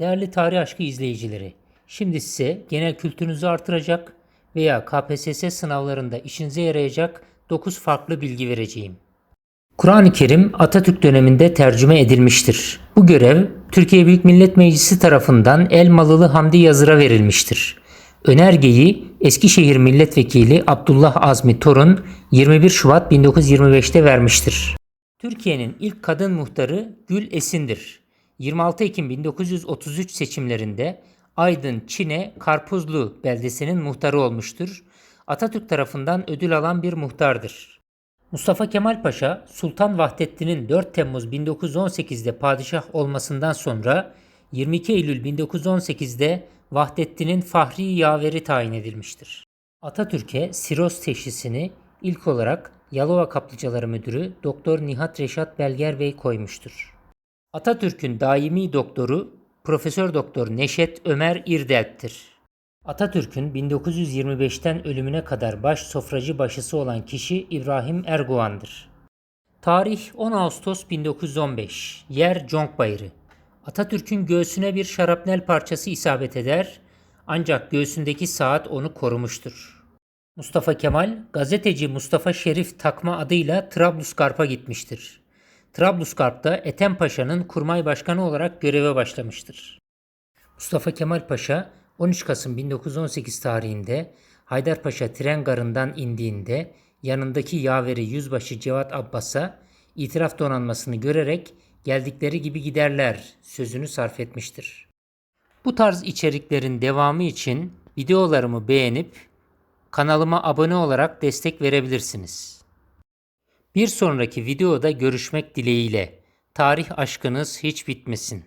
Değerli tarih aşkı izleyicileri, şimdi size genel kültürünüzü artıracak veya KPSS sınavlarında işinize yarayacak 9 farklı bilgi vereceğim. Kur'an-ı Kerim Atatürk döneminde tercüme edilmiştir. Bu görev Türkiye Büyük Millet Meclisi tarafından Elmalılı Hamdi Yazır'a verilmiştir. Önergeyi Eskişehir Milletvekili Abdullah Azmi Torun 21 Şubat 1925'te vermiştir. Türkiye'nin ilk kadın muhtarı Gül Esin'dir. 26 Ekim 1933 seçimlerinde Aydın Çine Karpuzlu beldesinin muhtarı olmuştur. Atatürk tarafından ödül alan bir muhtardır. Mustafa Kemal Paşa, Sultan Vahdettin'in 4 Temmuz 1918'de padişah olmasından sonra 22 Eylül 1918'de Vahdettin'in Fahri Yaveri tayin edilmiştir. Atatürk'e siroz teşhisini ilk olarak Yalova Kaplıcaları Müdürü Doktor Nihat Reşat Belger Bey koymuştur. Atatürk'ün daimi doktoru Profesör Doktor Neşet Ömer İrdelp'tir. Atatürk'ün 1925'ten ölümüne kadar baş sofracı başısı olan kişi İbrahim Erguvan'dır. Tarih 10 Ağustos 1915. Yer Conk Bayırı. Atatürk'ün göğsüne bir şarapnel parçası isabet eder ancak göğsündeki saat onu korumuştur. Mustafa Kemal, gazeteci Mustafa Şerif takma adıyla Trablusgarp'a gitmiştir. Trablusgarp'ta Ethem Paşa'nın kurmay başkanı olarak göreve başlamıştır. Mustafa Kemal Paşa 13 Kasım 1918 tarihinde Haydarpaşa tren garından indiğinde yanındaki yaveri Yüzbaşı Cevat Abbas'a itiraf donanmasını görerek geldikleri gibi giderler sözünü sarf etmiştir. Bu tarz içeriklerin devamı için videolarımı beğenip kanalıma abone olarak destek verebilirsiniz. Bir sonraki videoda görüşmek dileğiyle. Tarih aşkınız hiç bitmesin.